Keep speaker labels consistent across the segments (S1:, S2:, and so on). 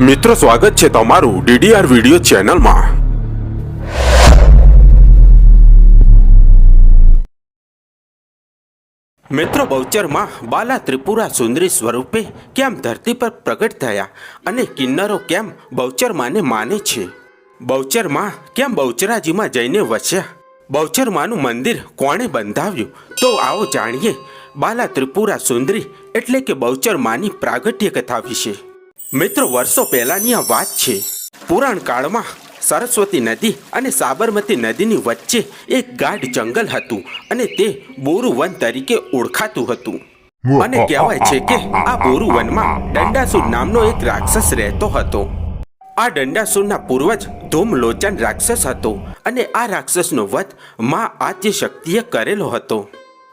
S1: મિત્રો, સ્વાગત છે તમારું ડીડીઆર વિડિયો ચેનલમાં. મિત્રો, બહુચરમાં બાલા ત્રિપુરા સુંદરી સ્વરૂપે કેમ ધરતી પર પ્રગટ થયા અને કિન્નરો કેમ બહુચરમાને માને છે? બહુચરમાં કેમ બહુચરાજીમાં જઈને વસ્યા? બહુચરમાનું મંદિર કોણે બંધાવ્યું? તો આવો જાણીએ બાલા ત્રિપુરા સુંદરી એટલે કે બહુચરમાની પ્રાગટ્ય કથા વિશે. મિત્રો વર્ષો પહેલાની આ વાત છે. પુરાણ કાળમાં સરસ્વતી નદી અને સાબરમતી નદીની વચ્ચે એક ગાઢ જંગલ હતું અને તે બોરુવન તરીકે ઓળખાતું હતું. અને કહેવાય છે કે આ બોરુવનમાં દંડાસુર નામનો એક રાક્ષસ રહેતો હતો. આ દંડાસુરના પૂર્વજ ધૂમલોચન રાક્ષસ હતો અને આ રાક્ષસનો વધ મા આદ્ય શક્તિએ કરેલો હતો.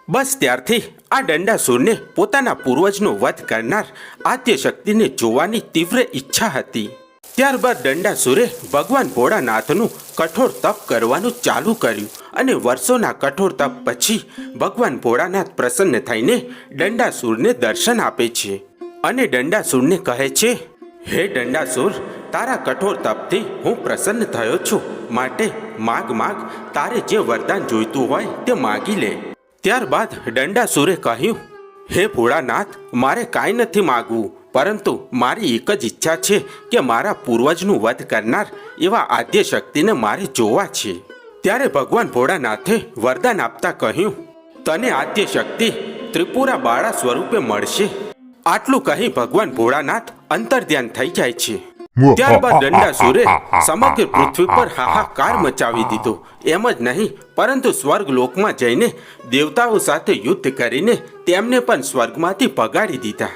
S1: બસ ત્યારથી આ દંડાસુરને પોતાના પૂર્વજનો વધ કરનાર આદ્ય શક્તિને જોવાની તીવ્ર ઈચ્છા હતી. ત્યારબાદ દંડાસુરે ભગવાન ભોળાનાથનું કઠોર તપ કરવાનું ચાલુ કર્યું અને વર્ષોના કઠોર તપ પછી ભગવાન ભોળાનાથ પ્રસન્ન થઈને દંડાસુરને દર્શન આપે છે. અને દંડાસુરને કહે છે, હે દંડાસુર, તારા કઠોર તપથી હું પ્રસન્ન થયો છું. માટે માગ માગ, તારે જે વરદાન જોઈતું હોય તે માગી લે. ત્યારબાદ દંડાસુરે કહ્યું, હે ભોળાનાથ, મારે કાંઈ નથી માગવું, પરંતુ મારી એક જ ઈચ્છા છે કે મારા પૂર્વજનું વધ કરનાર એવા આદ્ય શક્તિને મારે જોવા છે. ત્યારે ભગવાન ભોળાનાથે વરદાન આપતા કહ્યું, તને આદ્ય શક્તિ ત્રિપુરા બાળા સ્વરૂપે મળશે. આટલું કહી ભગવાન ભોળાનાથ અંતર્ધ્યાન થઈ જાય છે. ત્યારબાદ દંડાસુરે સમગ્ર પૃથ્વી પર હાહાકાર મચાવી દીધો. એમ જ નહીં પરંતુ સ્વર્ગ લોકમાં જઈને દેવતાઓ સાથે યુદ્ધ કરીને તેમને પણ સ્વર્ગમાંથી ભગાડી દીધા.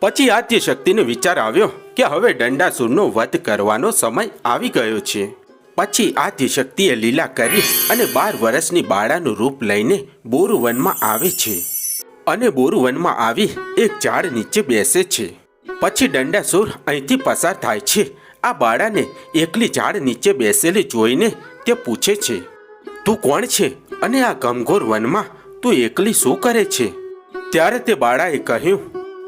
S1: પછી આદ્ય શક્તિને વિચાર આવ્યો કે હવે દંડાસુરનો વધ કરવાનો સમય આવી ગયો છે. પછી આદ્ય શક્તિએ લીલા કરી અને બાર વર્ષની બાળાનું રૂપ લઈને બોરુવનમાં આવે છે. અને બોરુવનમાં આવી એક ઝાડ નીચે બેસે છે. પછી દંડાસુર અહીંથી પસાર થાય છે. આ બાળાને એકલી ઝાડ નીચે બેસેલી જોઈને તે પૂછે છે, તું કોણ છે અને આ ગમઘોર વનમાં તું એકલી શું કરે છે? ત્યારે તે બાળાએ કહ્યું,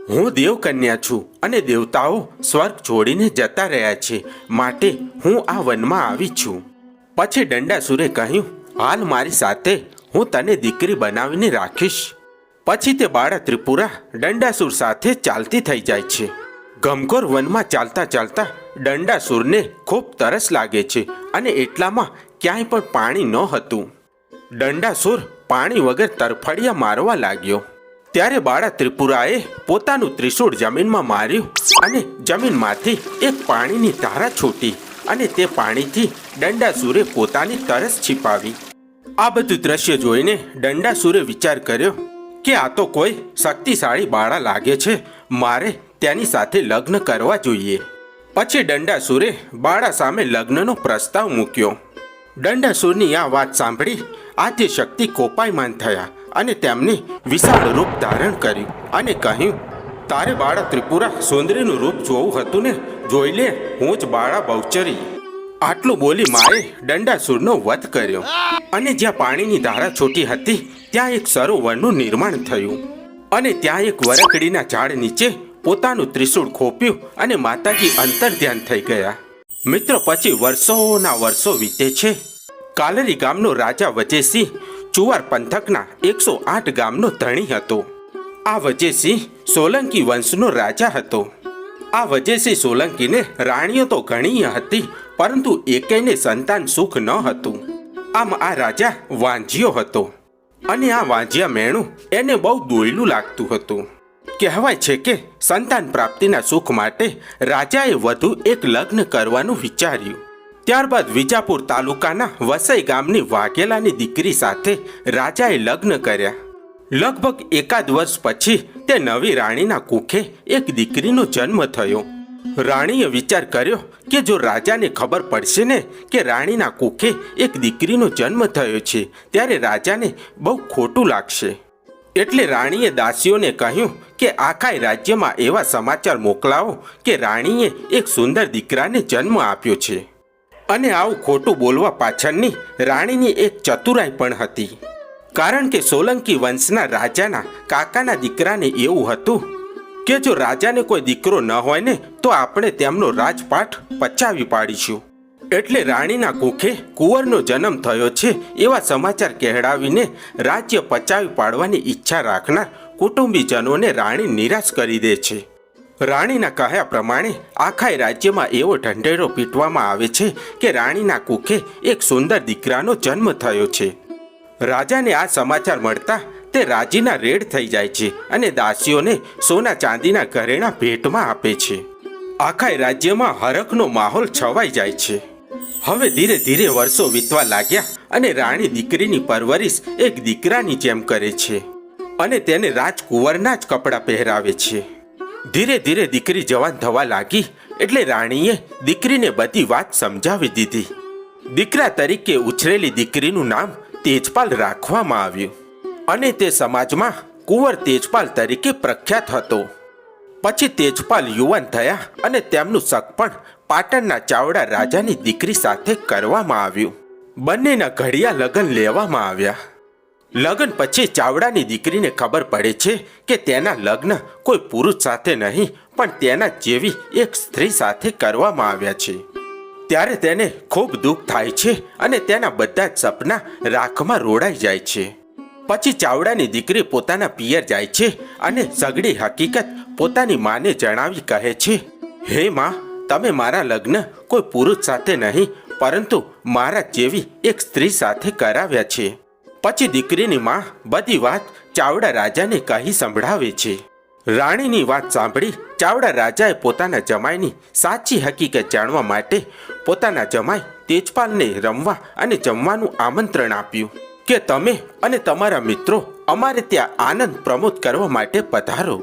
S1: હું દેવકન્યા છું અને દેવતાઓ સ્વર્ગ છોડીને જતા રહ્યા છે. માટે હું આ વનમાં આવી છું. પછી દંડાસુરે કહ્યું, હાલ મારી સાથે હું તને દીકરી બનાવીને રાખીશ. પછી તે બાળા ત્રિપુરા દંડાસુર સાથે ચાલતી થઈ જાય છે. ગમગોર વનમાં ચાલતા ચાલતા દંડાસુરને ખૂબ તરસ લાગે છે અને એટલામાં ક્યાંય પણ પાણી ન હતું. દંડાસુર પાણી વગર તરફડિયા મારવા લાગ્યો. ત્યારે બાળા ત્રિપુરાએ પોતાનું ત્રિશૂળ જમીનમાં માર્યું અને જમીનમાંથી એક પાણીની ધારા છૂટી અને તે પાણીથી દંડાસુરે પોતાની તરસ છીપાવી. આ બધું દ્રશ્ય જોઈને દંડાસુરે વિચાર કર્યો કે આ તો કોઈ શક્તિશાળી બાળા લાગે છે, મારે તેની સાથે લગ્ન કરવા જોઈએ. પછી દંડાસુરે બાળા સામે લગ્નનો પ્રસ્તાવ મૂક્યો. દંડાસુરની આ વાત સાંભળી આદ્યશક્તિ કોપાયમાન થયા અને તેમને વિશાળ રૂપ ધારણ કર્યું અને કહ્યું, તારે બાળા ત્રિપુરા સુંદરીનું રૂપ જોવું હતું ને? જોઈ લે, હું જ બાળા બહુચરી. આટલું બોલી માએ દંડાસુરનો વધ કર્યો અને જ્યાં પાણીની ધારા છૂટી હતી, ત્યાં એક સરોવરનું નિર્માણ થયું અને ત્યાં એક વરકડીના ઝાડ નીચે પોતાનું ત્રિશૂળ ખોપ્યું અને માતાજી અંતર ધ્યાન થઈ ગયા. મિત્રો, પછી વર્ષોના વર્ષો વીતે છે. કાલરી ગામનો રાજા વજેસિંહ ચુવાર પંથકના એકસો આઠ ગામનો ધણી હતો. આ વજેસિંહ સોલંકી વંશનો રાજા હતો. આ વજેસિંહ સોલંકીને રાણીઓ તો ઘણી હતી, પરંતુ એકેયને સંતાન સુખ ન હતું. આમ આ રાજા વાંજિયો હતો. અને આ વાંજ્યા મેણું એને બહુ દોયલું લાગતું હતું. કહેવાય છે કે સંતાન પ્રાપ્તિના સુખ માટે રાજાએ વધુ એક લગ્ન કરવાનું વિચાર્યું. ત્યારબાદ વિજાપુર તાલુકાના વસઈ ગામની વાઘેલાની દીકરી સાથે રાજાએ લગ્ન કર્યા. લગભગ એકાદ વર્ષ પછી તે નવી રાણીના કુખે એક દીકરીનો જન્મ થયો. રાણીએ વિચાર કર્યો કે જો રાજાને ખબર પડશે ને કે રાણીના કુખે એક દીકરીનો જન્મ થયો છે, ત્યારે રાજાને બહુ ખોટું લાગશે. એટલે રાણીએ દાસીઓને કહ્યું કે આખા રાજ્યમાં એવા સમાચાર મોકલાવો કે રાણીએ એક સુંદર દીકરાને જન્મ આપ્યો છે. અને આવું ખોટું બોલવા પાછળની રાણીની એક ચતુરાઈ પણ હતી. કારણ કે સોલંકી વંશના રાજાના કાકાના દીકરાને એવું હતું કે જો રાજાને કોઈ દીકરો ન હોય ને તો આપણે તેમનો રાજપાઠ પચાવી પાડીશું. એટલે રાણીના કુખે કુંવરનો જન્મ થયો છે એવા સમાચાર કહેડાવીને રાજ્ય પચાવી પાડવાની ઈચ્છા રાખનાર કુટુંબીજનોને રાણી નિરાશ કરી દે છે. રાણીના કહ્યા પ્રમાણે આખા રાજ્યમાં એવો ઢંઢેરો પીટવામાં આવે છે કે રાણીના કુખે એક સુંદર દીકરાનો જન્મ થયો છે. રાજાને આ સમાચાર મળતા તે રાજીના રેડ થઈ જાય છે અને દાસીઓને સોના ચાંદીના ઘરેણા ભેટમાં આપે છે. આખા રાજ્યમાં હરખનો માહોલ છવાઈ જાય છે. હવે ધીરે ધીરે વર્ષો વીતવા લાગ્યા અને રાણી દીકરીની પરવરિશ એક દીકરાની જેમ કરે છે અને તેને રાજકુંવરના જ કપડાં પહેરાવે છે. ધીરે ધીરે દીકરી જવાન થવા લાગી એટલે રાણીએ દીકરીને બધી વાત સમજાવી દીધી. દીકરા તરીકે ઉછરેલી દીકરીનું નામ તેજપાલ રાખવામાં આવ્યું અને તે સમાજમાં કુંવર તેજપાલ તરીકે પ્રખ્યાત હતો. પછી તેજપાલ યુવાન થયા અને તેમનું સગપણ પાટણના ચાવડા રાજાની દીકરી સાથે કરવામાં આવ્યું. બંનેના ઘડિયા લગ્ન લેવામાં આવ્યા. લગ્ન પછી ચાવડાની દીકરીને ખબર પડે છે કે તેના લગ્ન કોઈ પુરુષ સાથે નહીં, પણ તેના જેવી એક સ્ત્રી સાથે કરવામાં આવ્યા છે. ત્યારે તેને ખૂબ દુઃખ થાય છે અને તેના બધા જ સપના રાખમાં રોડાઈ જાય છે. પછી ચાવડાની દીકરી પોતાના પિયર જાય છે અને સગડી હકીકત પોતાની માને જણાવી કહે છે, હે માં તમે મારા લગ્ન કોઈ પુરુષ સાથે નહીં, પરંતુ મારા જેવી એક સ્ત્રી સાથે કરાવ્યા છે. પછી દીકરીની માં બધી વાત ચાવડા રાજાને કહી સંભળાવે છે. રાણીની વાત સાંભળી ચાવડા રાજાએ પોતાના જમાઈની સાચી હકીકત જાણવા માટે પોતાના જમાઈ તેજપાલને રમવા અને જમવાનું આમંત્રણ આપ્યું કે તમે અને તમારા મિત્રો અમારે ત્યાં આનંદ પ્રમોદ કરવા માટે પધારો.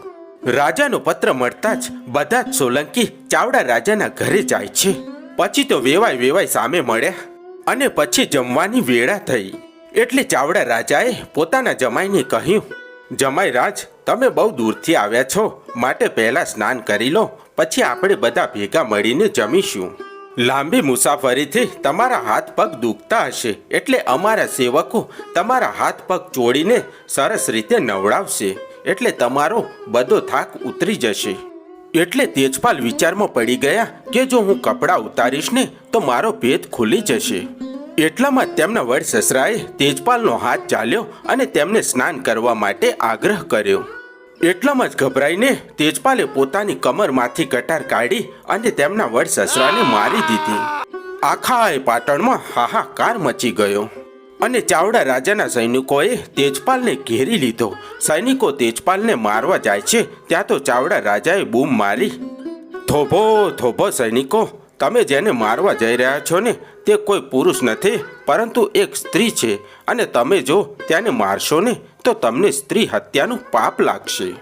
S1: રાજાનો પત્ર મળતા જ બધા જ સોલંકી ચાવડા રાજાના ઘરે જાય છે. પછી તો વેવાય વેવાય સામે મળ્યા અને પછી જમવાની વેળા થઈ. એટલે ચાવડા રાજાએ પોતાના જમાઈને કહ્યું, જમાઈ રાજ, તમે બહુ દૂરથી આવ્યા છો. માટે પહેલા સ્નાન કરી લો, પછી આપણે બધા ભેગા મળીને જમીશું. લાંબી મુસાફરીથી તમારા હાથ પગ દુખતા હશે, એટલે અમારા સેવકો તમારા હાથ પગ ચોડીને સરસ રીતે નવડાવશે. એટલે તમારો બધો થાક ઉતરી જશે. એટલે તેજપાલ વિચારમાં પડી ગયા કે જો હું કપડાં ઉતારીશ ને, તો મારો ભેદ ખુલી જશે. એટલામાં તેમના વડ સસરાએ તેજપાલનો હાથ ચાલ્યો અને તેમને સ્નાન કરવા માટે આગ્રહ કર્યો. એટલામાં જ ગભરાઈને તેજપાલે પોતાની કમરમાંથી કટાર કાઢી અને તેમના વડ સસરાને મારી દીધી. આખા એ પાટણમાં હાહાકાર મચી ગયો. અને ચાવડા રાજાના સૈનિકોએ તેજપાલને ઘેરી લીધો. સૈનિકો તેજપાલને મારવા જાય છે. ત્યાં તો ચાવડા રાજાએ બૂમ મારી. થોભો થોભો સૈનિકો, તમે જેને મારવા જઈ રહ્યા છો ને, તે કોઈ પુરુષ નથી, પરંતુ એક સ્ત્રી છે. અને તમે જો તેને મારશો ને, તો તમને સ્ત્રી હત્યાનું પાપ લાગશે.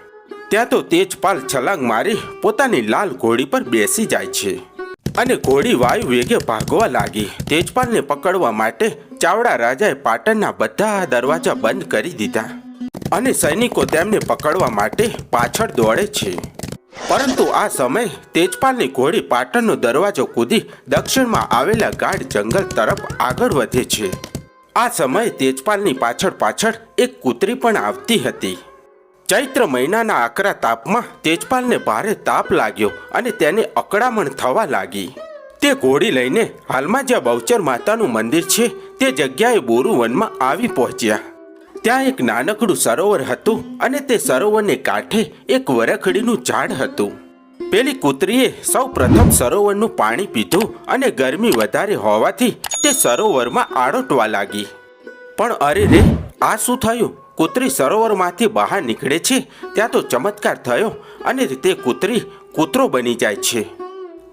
S1: ત્યાં તો તેજપાલ છલાંગ મારી પોતાની લાલ ઘોડી પર બેસી જાય છે. અને ઘોડી વાયુ વેગે ભાગવા લાગી. તેજપાલને પકડવા માટે ચાવડા રાજાએ પાટણના બધા દરવાજા બંધ કરી દીધા અને સૈનિકો તેમને પકડવા માટે પાછળ દોડે છે. પરંતુ આ સમયે તેજપાલની ઘોડી પાટણનો દરવાજો કૂદી દક્ષિણમાં આવેલા ગાઢ જંગલ તરફ આગળ વધે છે. આ સમયે તેજપાલની પાછળ પાછળ એક કૂતરી પણ આવતી હતી. ચૈત્ર મહિનાના આકરા તાપમાં તેજપાલને ભારે તાપ લાગ્યો અને તેને અકળામણ થવા લાગી. તે ઘોડી લઈને હાલમાં જ્યાં બહુચર માતાનું મંદિર છે, તે જગ્યાએ બોરુવનમાં આવી પહોંચ્યા. ત્યાં એક નાનકડું સરોવર હતું અને તે સરોવરને કાંઠે એક વરખડીનું ઝાડ હતું. પેલી કૂતરીએ સૌ પ્રથમ સરોવરનું પાણી પીધું અને ગરમી વધારે હોવાથી તે સરોવરમાં આડોટવા લાગી. પણ અરે રે, આ શું થયું? કૂતરી સરોવરમાંથી બહાર નીકળે છે. ત્યાં તો ચમત્કાર થયો અને તે કૂતરી કૂતરો બની જાય છે.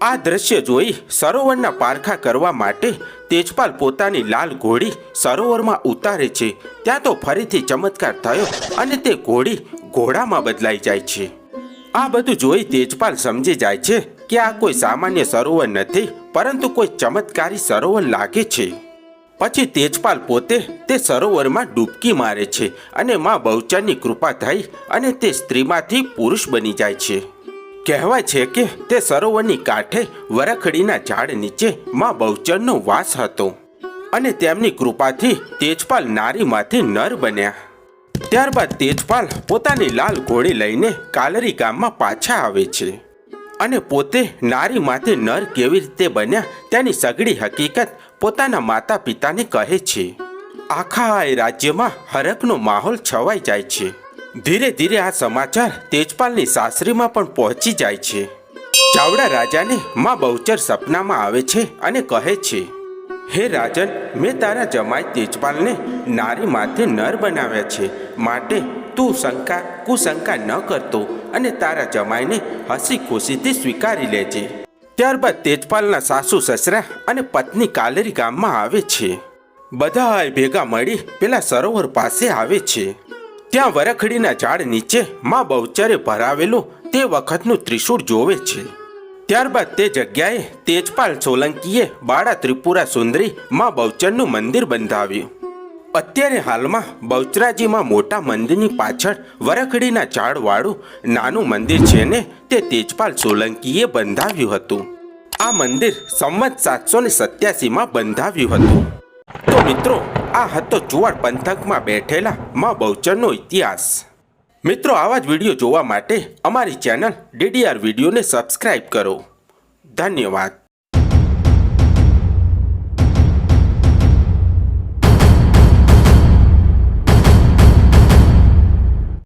S1: આ દ્રશ્ય જોઈ સરોવરના પારખા કરવા માટે તેજપાલ પોતાની લાલ ઘોડી સરોવરમાં ઉતારે છે. ત્યાં તો ફરીથી ચમત્કાર થયો અને તે ઘોડી ઘોડામાં બદલાઈ જાય છે. આ બધું જોઈ તેજપાલ સમજી જાય છે કે આ કોઈ સામાન્ય સરોવર નથી, પરંતુ કોઈ ચમત્કારી સરોવર લાગે છે. પછી તેજપાલ પોતે તે સરોવરમાં ડૂબકી મારે છે અને માં બહુચરની કૃપા થઈ અને તે સ્ત્રીમાંથી પુરુષ બની જાય છે. કહેવાય છે કે તે સરોવરની કાંઠે વરખડીના ઝાડ નીચે માં બહુચરનો વાસ હતો અને તેમની કૃપાથી તેજપાલ નારીમાંથી નર બન્યા. ત્યારબાદ તેજપાલ પોતાની લાલ ઘોડી લઈને કાલરી ગામમાં પાછા આવે છે અને પોતે નારી માથે નર કેવી રીતે બન્યા તેની સગળી હકીકત પોતાના માતા પિતાને કહે છે, આખા રાજ્યમાં હરકનો માહોલ છવાઈ જાય છે. ધીરે ધીરે આ સમાચાર તેજપાલની સાસરીમાં પણ પહોંચી જાય છે. ચાવડા રાજાને માં બહુચર સપનામાં આવે છે અને કહે છે, હે રાજન, મેં તારા જમાઈ તેજપાલને નારી માથે નર બનાવ્યા છે. માટે તું શંકા, કુશંકા ન કરતો અને તારા જમાઈને હસી ખુશીથી સ્વીકારી લેજે. ત્યારબાદ તેજપાલના સાસુ સસરા અને પત્ની કાલેરી ગામમાં આવે છે. બધાય ભેગા મળી પેલા સરોવર પાસે આવે છે. ત્યાં વરખડીના ઝાડ નીચે માં બહુચરે ભરાવેલું તે વખતનું ત્રિશૂળ જોવે છે. ત્યારબાદ તે જગ્યાએ તેજપાલ સોલંકીએ બાળા ત્રિપુરા સુંદરી માં બહુચરનું મંદિર બંધાવ્યું. અત્યારે હાલમાં બહુચરાજીમાં મોટા મંદિરની પાછળ વરખડીના ઝાડવાળું નાનું મંદિર છે ને, તે તેજપાલ સોલંકીએ બંધાવ્યું હતું. આ મંદિર સંવત સાતસો ને સત્યાસીમાં બંધાવ્યું હતું. તો મિત્રો, આ હતો ચુવાડ પંથકમાં બેઠેલા માં બહુચરનો ઇતિહાસ. મિત્રો, આવા જ વીડિયો જોવા માટે અમારી ચેનલ ડીડીઆર વિડીયોને સબસ્ક્રાઈબ કરો. ધન્યવાદ.